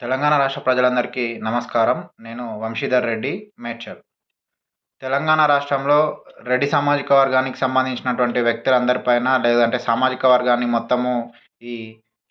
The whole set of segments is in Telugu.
తెలంగాణ రాష్ట్ర ప్రజలందరికీ నమస్కారం. నేను వంశీధర్ రెడ్డి మేడ్చల్. తెలంగాణ రాష్ట్రంలో రెడ్డి సామాజిక వర్గానికి సంబంధించినటువంటి వ్యక్తులందరిపైన లేదంటే సామాజిక వర్గాన్ని మొత్తము ఈ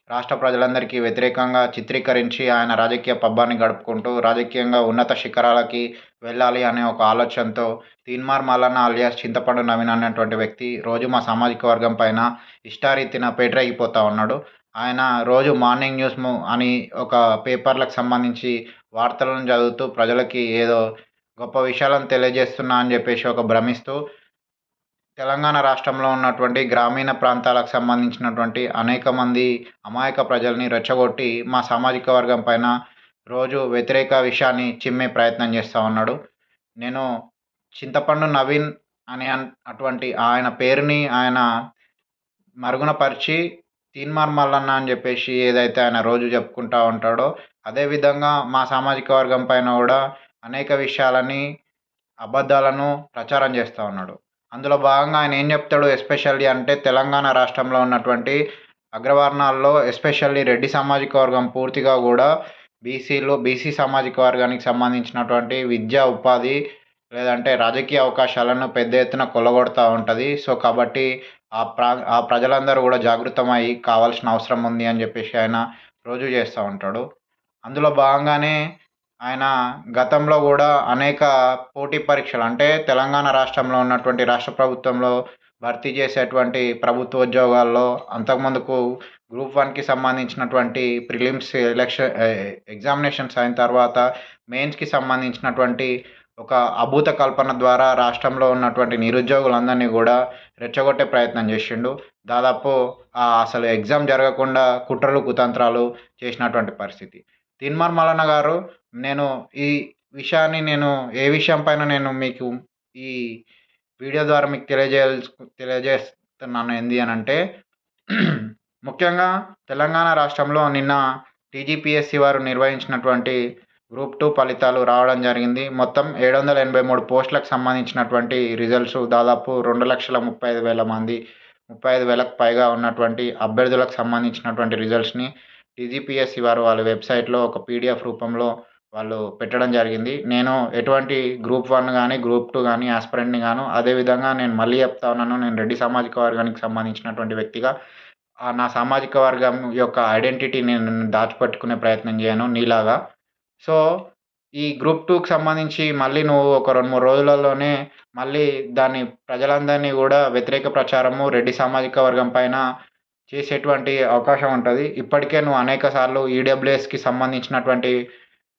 రాష్ట్ర ప్రజలందరికీ వ్యతిరేకంగా చిత్రీకరించి ఆయన రాజకీయ పబ్బాన్ని గడుపుకుంటూ రాజకీయంగా ఉన్నత శిఖరాలకి వెళ్ళాలి అనే ఒక ఆలోచనతో తీన్మార్ మల్లన్న అలియాస్ చింతపండు నవీన్ అనేటువంటి వ్యక్తి రోజు మా సామాజిక వర్గం పైన ఇష్టారీతిన పేటరేగిపోతూ ఉన్నాడు. ఆయన రోజు మార్నింగ్ న్యూస్ అని ఒక పేపర్లకు సంబంధించి వార్తలను చదువుతూ ప్రజలకి ఏదో గొప్ప విషయాలను తెలియజేస్తున్నా అని చెప్పేసి ఒక భ్రమిస్తూ తెలంగాణ రాష్ట్రంలో ఉన్నటువంటి గ్రామీణ ప్రాంతాలకు సంబంధించినటువంటి అనేక మంది అమాయక ప్రజల్ని రెచ్చగొట్టి మా సామాజిక వర్గం పైన రోజు వ్యతిరేక విషయాన్ని చిమ్మే ప్రయత్నం చేస్తూ ఉన్నాడు. నేను చింతపండు నవీన్ అనే అటువంటి ఆయన పేరుని ఆయన మరుగున పరిచి తీన్మార్ మల్లన్న అని చెప్పేసి ఏదైతే ఆయన రోజు చెప్పుకుంటూ ఉంటాడో అదేవిధంగా మా సామాజిక వర్గం పైన కూడా అనేక విషయాలని అబద్ధాలను ప్రచారం చేస్తూ ఉన్నాడు. అందులో భాగంగా ఆయన ఏం చెప్తాడు? ఎస్పెషల్లీ అంటే తెలంగాణ రాష్ట్రంలో ఉన్నటువంటి అగ్రవర్ణాల్లో ఎస్పెషల్లీ రెడ్డి సామాజిక వర్గం పూర్తిగా కూడా బీసీలు బీసీ సామాజిక వర్గానికి సంబంధించినటువంటి విద్యా ఉపాధి లేదంటే రాజకీయ అవకాశాలను పెద్ద ఎత్తున కొలగొడుతూ ఉంటుంది. సో కాబట్టి ఆ ప్రా ఆ ప్రజలందరూ కూడా జాగృతమై కావాల్సిన అవసరం ఉంది అని చెప్పేసి ఆయన రోజు చేస్తూ ఉంటాడు. అందులో భాగంగానే ఆయన గతంలో కూడా అనేక పోటీ పరీక్షలు అంటే తెలంగాణ రాష్ట్రంలో ఉన్నటువంటి రాష్ట్ర ప్రభుత్వంలో భర్తీ చేసేటువంటి ప్రభుత్వ ఉద్యోగాల్లో అంతకుముందుకు గ్రూప్ వన్కి సంబంధించినటువంటి ప్రిలిమ్స్ ఎలక్షన్ ఎగ్జామినేషన్స్ అయిన తర్వాత మెయిన్స్కి సంబంధించినటువంటి ఒక అభూత కల్పన ద్వారా రాష్ట్రంలో ఉన్నటువంటి నిరుద్యోగులందరినీ కూడా రెచ్చగొట్టే ప్రయత్నం చేసిండు. దాదాపు అసలు ఎగ్జామ్ జరగకుండా కుట్రలు కుతంత్రాలు చేసినటువంటి పరిస్థితి. తిన్మార్ మల్లన్న గారు నేను ఈ విషయాన్ని నేను ఏ విషయం పైన నేను మీకు ఈ వీడియో ద్వారా మీకు తెలియజేయాల్సి తెలియజేస్తున్నాను ఏంది అని అంటే ముఖ్యంగా తెలంగాణ రాష్ట్రంలో నిన్న టీజీపీఎస్సీ వారు నిర్వహించినటువంటి గ్రూప్ టూ ఫలితాలు రావడం జరిగింది. మొత్తం ఏడు వందల ఎనభై మూడు పోస్టులకు సంబంధించినటువంటి రిజల్ట్స్ దాదాపు రెండు లక్షల ముప్పై ఐదు వేల మంది ముప్పై ఐదు వేలకు పైగా ఉన్నటువంటి అభ్యర్థులకు సంబంధించినటువంటి రిజల్ట్స్ని డీజీపీఎస్సీ వారు వాళ్ళ వెబ్సైట్లో ఒక పీడిఎఫ్ రూపంలో వాళ్ళు పెట్టడం జరిగింది. నేను ఎటువంటి గ్రూప్ వన్ కానీ గ్రూప్ టూ కానీ ఆస్పిరెంట్ని గాను అదేవిధంగా నేను మళ్ళీ చెప్తా ఉన్నాను. నేను రెడ్డి సామాజిక వర్గానికి సంబంధించినటువంటి వ్యక్తిగా నా సామాజిక వర్గం యొక్క ఐడెంటిటీ నేను దాచిపెట్టుకునే ప్రయత్నం చేయను. నీలాగా సో ఈ గ్రూప్ టూకి సంబంధించి మళ్ళీ నువ్వు ఒక రెండు మూడు రోజులలోనే మళ్ళీ దాన్ని ప్రజలందరినీ కూడా వ్యతిరేక ప్రచారము రెడ్డి సామాజిక వర్గం పైన చేసేటువంటి అవకాశం ఉంటుంది. ఇప్పటికే నువ్వు అనేక సార్లు ఈడబ్ల్యూఎస్కి సంబంధించినటువంటి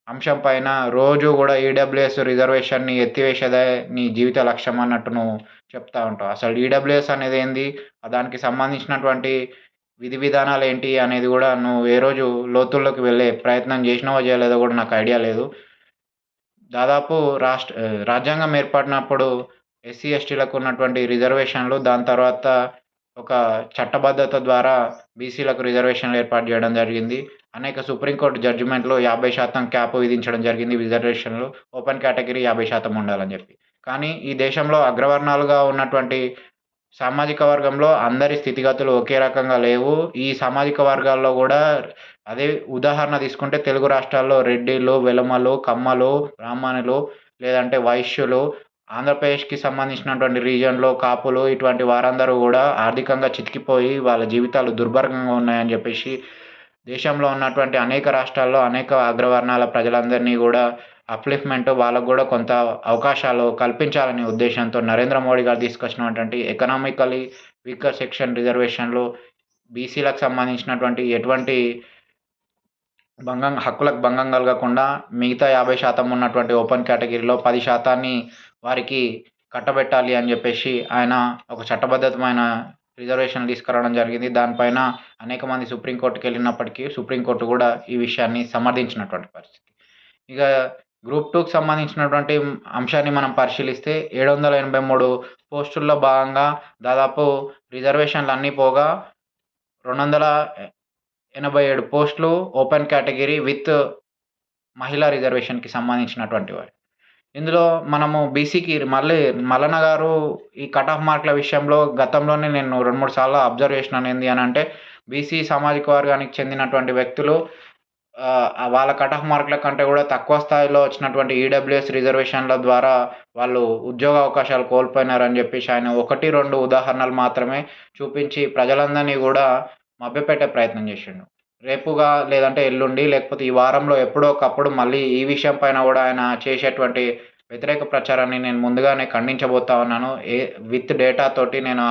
అంశం పైన రోజు కూడా ఈడబ్ల్యూఎస్ రిజర్వేషన్ని ఎత్తివేసేదే నీ జీవిత లక్ష్యం అన్నట్టు నువ్వు చెప్తా ఉంటావు. అసలు ఈడబ్ల్యూఎస్ అనేది ఏంది? దానికి సంబంధించినటువంటి విధి విధానాలు ఏంటి అనేది కూడా నువ్వు ఏ రోజు లోతుల్లోకి వెళ్ళే ప్రయత్నం చేసినావో చేయలేదో కూడా నాకు ఐడియా లేదు. దాదాపు రాష్ట్ర రాజ్యాంగం ఏర్పడినప్పుడు ఎస్సీ ఎస్టీలకు ఉన్నటువంటి రిజర్వేషన్లు దాని తర్వాత ఒక చట్టబద్ధత ద్వారా బీసీలకు రిజర్వేషన్లు ఏర్పాటు చేయడం జరిగింది. అనేక సుప్రీంకోర్టు జడ్జిమెంట్లో యాభై శాతం క్యాప్ విధించడం జరిగింది రిజర్వేషన్లు. ఓపెన్ కేటగిరీ యాభై శాతం ఉండాలని చెప్పి. కానీ ఈ దేశంలో అగ్రవర్ణాలుగా ఉన్నటువంటి సామాజిక వర్గంలో అందరి స్థితిగతులు ఒకే రకంగా లేవు. ఈ సామాజిక వర్గాల్లో కూడా అదే ఉదాహరణ తీసుకుంటే తెలుగు రాష్ట్రాల్లో రెడ్డిలు వెలమలు కమ్మలు బ్రాహ్మణులు లేదంటే వైశ్యులు ఆంధ్రప్రదేశ్కి సంబంధించినటువంటి రీజియన్లో కాపులు ఇటువంటి వారందరూ కూడా ఆర్థికంగా చితికిపోయి వాళ్ళ జీవితాలు దుర్భరంగా ఉన్నాయని చెప్పేసి దేశంలో ఉన్నటువంటి అనేక రాష్ట్రాల్లో అనేక అగ్రవర్ణాల ప్రజలందరినీ కూడా అప్లిఫ్మెంట్ వాళ్ళకు కూడా కొంత అవకాశాలు కల్పించాలనే ఉద్దేశంతో నరేంద్ర మోడీ గారు తీసుకొచ్చినటువంటి ఎకనామికలీ వీకర్ సెక్షన్ రిజర్వేషన్లు బీసీలకు సంబంధించినటువంటి ఎటువంటి భంగం హక్కులకు భంగం కలగకుండా మిగతా యాభై శాతం ఉన్నటువంటి ఓపెన్ కేటగిరీలో పది శాతాన్ని వారికి కట్టబెట్టాలి అని చెప్పేసి ఆయన ఒక చట్టబద్ధతమైన రిజర్వేషన్ తీసుకురావడం జరిగింది. దానిపైన అనేక మంది సుప్రీంకోర్టుకి వెళ్ళినప్పటికీ సుప్రీంకోర్టు కూడా ఈ విషయాన్ని సమర్థించినటువంటి పరిస్థితి. ఇక గ్రూప్ టూకి సంబంధించినటువంటి అంశాన్ని మనం పరిశీలిస్తే ఏడు వందల ఎనభై మూడు పోస్టుల్లో భాగంగా దాదాపు రిజర్వేషన్లు అన్నీ పోగా రెండు వందల ఎనభై ఏడు పోస్టులు ఓపెన్ కేటగిరీ విత్ మహిళా రిజర్వేషన్కి సంబంధించినటువంటి వారు. ఇందులో మనము బీసీకి మళ్ళీ మల్లన్న గారు ఈ కట్ ఆఫ్ మార్కుల విషయంలో గతంలోనే నేను రెండు మూడు సార్లు అబ్జర్వ్ చేసినాను ఏంది అని అంటే బీసీ సామాజిక వర్గానికి చెందినటువంటి వ్యక్తులు వాళ్ళ కట్ ఆఫ్ మార్కుల కంటే కూడా తక్కువ స్థాయిలో వచ్చినటువంటి ఈడబ్ల్యూఎస్ రిజర్వేషన్ల ద్వారా వాళ్ళు ఉద్యోగ అవకాశాలు కోల్పోయినారని చెప్పేసి ఆయన ఒకటి రెండు ఉదాహరణలు మాత్రమే చూపించి ప్రజలందరినీ కూడా మభ్యపెట్టే ప్రయత్నం చేసిండు. రేపుగా లేదంటే ఎల్లుండి లేకపోతే ఈ వారంలో ఎప్పుడో ఒకప్పుడు మళ్ళీ ఈ విషయం పైన కూడా ఆయన చేసేటువంటి వ్యతిరేక ప్రచారాన్ని నేను ముందుగానే ఖండించబోతా ఉన్నాను. ఏ విత్ డేటా తోటి నేను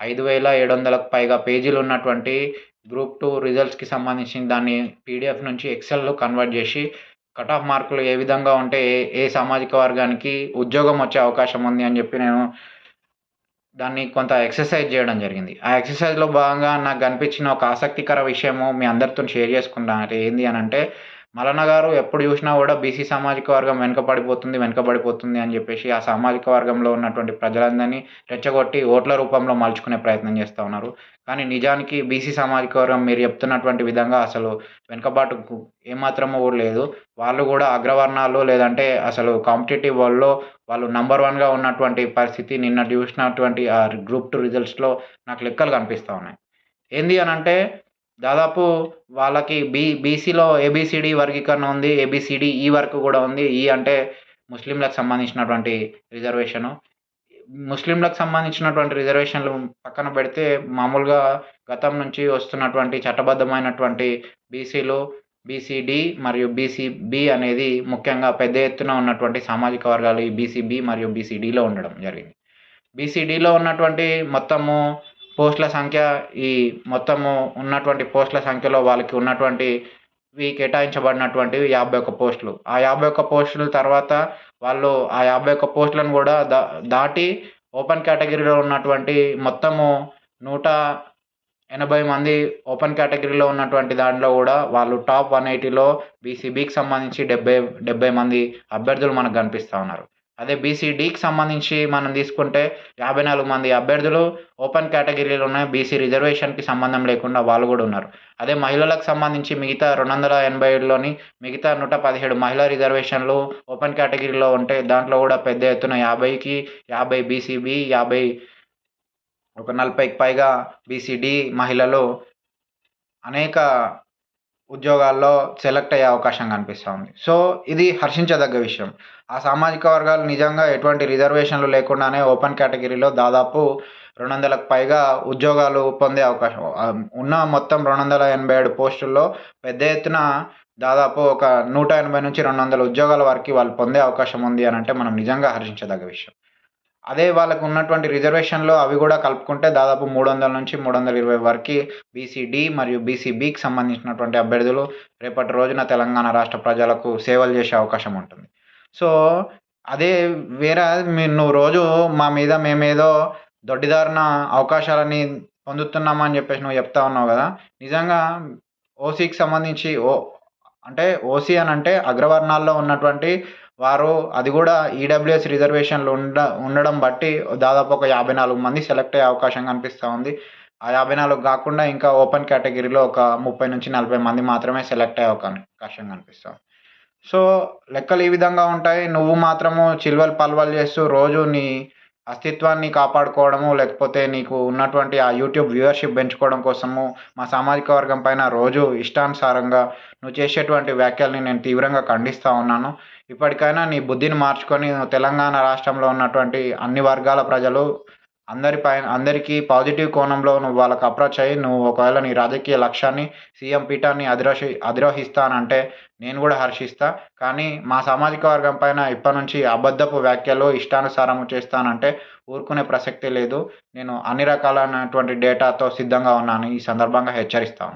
ఐదు వేల ఏడు వందలకు పైగా పేజీలు ఉన్నటువంటి గ్రూప్ టూ రిజల్ట్స్కి సంబంధించిన దాన్ని పీడిఎఫ్ నుంచి ఎక్సెల్లో కన్వర్ట్ చేసి కట్ ఆఫ్ మార్కులు ఏ విధంగా ఉంటే ఏ ఏ సామాజిక వర్గానికి ఉద్యోగం వచ్చే అవకాశం ఉంది అని చెప్పి నేను దాన్ని కొంత ఎక్సర్సైజ్ చేయడం జరిగింది. ఆ ఎక్సర్సైజ్లో భాగంగా నాకు కనిపించిన ఒక ఆసక్తికర విషయము మీ అందరితో షేర్ చేసుకున్నా అంటే ఏంది అని అంటే మల్లన్న గారు ఎప్పుడు చూసినా కూడా బీసీ సామాజిక వర్గం వెనుకబడిపోతుంది వెనుకబడిపోతుంది అని చెప్పేసి ఆ సామాజిక వర్గంలో ఉన్నటువంటి ప్రజలందరినీ రెచ్చగొట్టి ఓట్ల రూపంలో మలుచుకునే ప్రయత్నం చేస్తూ ఉన్నారు. కానీ నిజానికి బీసీ సామాజిక వర్గం మీరు చెప్తున్నటువంటి విధంగా అసలు వెనుకబాటుకు ఏమాత్రమో కూడా లేదు. వాళ్ళు కూడా అగ్రవర్ణాలు లేదంటే అసలు కాంపిటేటివ్ వరల్డ్లో వాళ్ళు నంబర్ వన్గా ఉన్నటువంటి పరిస్థితి నిన్న చూసినటువంటి ఆ గ్రూప్ టూ రిజల్ట్స్లో నాకు లెక్కలు కనిపిస్తూ ఉన్నాయి. ఏంది అని అంటే దాదాపు వాళ్ళకి బీ బీసీలో ఏబిసిడి వర్గీకరణ ఉంది ఏబిసిడి ఈ వరకు కూడా ఉంది. ఈ అంటే ముస్లింలకు సంబంధించినటువంటి రిజర్వేషను. ముస్లింలకు సంబంధించినటువంటి రిజర్వేషన్లు పక్కన పెడితే మామూలుగా గతం నుంచి వస్తున్నటువంటి చట్టబద్ధమైనటువంటి బీసీలు బీసీడి మరియు బీసీబీ అనేది ముఖ్యంగా పెద్ద ఎత్తున ఉన్నటువంటి సామాజిక వర్గాలు ఈ బీసీబీ మరియు బీసీడీలో ఉండడం జరిగింది. బీసీడీలో ఉన్నటువంటి మొత్తము పోస్టుల సంఖ్య ఈ మొత్తము ఉన్నటువంటి పోస్టుల సంఖ్యలో వాళ్ళకి ఉన్నటువంటి వి కేటాయించబడినటువంటివి యాభై ఒక్క పోస్టులు. ఆ యాభై ఒక్క పోస్టుల తర్వాత వాళ్ళు ఆ యాభై ఒక్క పోస్టులను కూడా దా దాటి ఓపెన్ కేటగిరీలో ఉన్నటువంటి మొత్తము నూట ఎనభై మంది ఓపెన్ కేటగిరీలో ఉన్నటువంటి దాంట్లో కూడా వాళ్ళు టాప్ వన్ ఎయిటీలో బీసీబీకి సంబంధించి డెబ్బై డెబ్బై మంది అభ్యర్థులు మనకు కనిపిస్తూ ఉన్నారు. అదే బీసీడీకి సంబంధించి మనం తీసుకుంటే యాభై నాలుగు మంది అభ్యర్థులు ఓపెన్ కేటగిరీలో ఉన్నాయి బీసీ రిజర్వేషన్కి సంబంధం లేకుండా వాళ్ళు కూడా ఉన్నారు. అదే మహిళలకు సంబంధించి మిగతా రెండు వందల ఎనభై ఏడులోని మిగతా నూట పదిహేడు మహిళా రిజర్వేషన్లు ఓపెన్ కేటగిరీలో ఉంటే దాంట్లో కూడా పెద్ద ఎత్తున యాభైకి యాభై బీసీబీ యాభై ఒక నలభైకి పైగా బీసీడీ మహిళలు అనేక ఉద్యోగాల్లో సెలెక్ట్ అయ్యే అవకాశం కనిపిస్తూ ఉంది. సో ఇది హర్షించదగ్గ విషయం. ఆ సామాజిక వర్గాలు నిజంగా ఎటువంటి రిజర్వేషన్లు లేకుండానే ఓపెన్ కేటగిరీలో దాదాపు రెండు వందలకు పైగా ఉద్యోగాలు పొందే అవకాశం ఉన్న మొత్తం రెండు వందల ఎనభై ఏడు పోస్టుల్లో పెద్ద ఎత్తున దాదాపు ఒక నూట ఎనభై నుంచి రెండు వందల ఉద్యోగాల వరకు వాళ్ళు పొందే అవకాశం ఉంది అని అంటే మనం నిజంగా హర్షించదగ్గ విషయం. అదే వాళ్ళకు ఉన్నటువంటి రిజర్వేషన్లో అవి కూడా కలుపుకుంటే దాదాపు మూడు వందల నుంచి మూడు వందల ఇరవై వరకు బీసీడీ మరియు బీసీబీకి సంబంధించినటువంటి అభ్యర్థులు రేపటి రోజున తెలంగాణ రాష్ట్ర ప్రజలకు సేవలు చేసే అవకాశం ఉంటుంది. సో అదే వేరే మీరు నువ్వు రోజు మా మీద మేమేదో దొడ్డిదారిన అవకాశాలని పొందుతున్నామని చెప్పేసి నువ్వు చెప్తా ఉన్నావు కదా. నిజంగా ఓసీకి సంబంధించి ఓ అంటే ఓసీ అని అంటే అగ్రవర్ణాల్లో ఉన్నటువంటి వారు అది కూడా ఈడబ్ల్యూఎస్ రిజర్వేషన్లు ఉండ ఉండడం బట్టి దాదాపు ఒక యాభై నాలుగు మంది సెలెక్ట్ అయ్యే అవకాశం కనిపిస్తూ ఉంది. ఆ యాభై నాలుగు కాకుండా ఇంకా ఓపెన్ కేటగిరీలో ఒక ముప్పై నుంచి నలభై మంది మాత్రమే సెలెక్ట్ అయ్యే అవకాశం కనిపిస్తుంది సో లెక్కలు ఈ విధంగా ఉంటాయి. నువ్వు మాత్రము చిల్వలు పల్వలు చేస్తూ రోజు నీ అస్తిత్వాన్ని కాపాడుకోవడము లేకపోతే నీకు ఉన్నటువంటి ఆ యూట్యూబ్ వ్యూవర్షిప్ పెంచుకోవడం కోసము మా సామాజిక వర్గం పైన రోజు ఇష్టానుసారంగా నువ్వు చేసేటువంటి వ్యాఖ్యల్ని నేను తీవ్రంగా ఖండిస్తూ ఉన్నాను. ఇప్పటికైనా నీ బుద్ధిని మార్చుకొని తెలంగాణ రాష్ట్రంలో ఉన్నటువంటి అన్ని వర్గాల ప్రజలు అందరి పైన అందరికీ పాజిటివ్ కోణంలో నువ్వు వాళ్ళకి అప్రోచ్ అయ్యి నువ్వు ఒకవేళ నీ రాజకీయ లక్ష్యాన్ని సీఎం పీఠాన్ని అధిరోహి అధిరోహిస్తానంటే నేను కూడా హర్షిస్తా. కానీ మా సామాజిక వర్గం పైన ఇప్పటి నుంచి అబద్ధపు వ్యాఖ్యలు ఇష్టానుసారము చేస్తానంటే ఊరుకునే ప్రసక్తి లేదు. నేను అన్ని రకాలైనటువంటి డేటాతో సిద్ధంగా ఉన్నాను. ఈ సందర్భంగా హెచ్చరిస్తా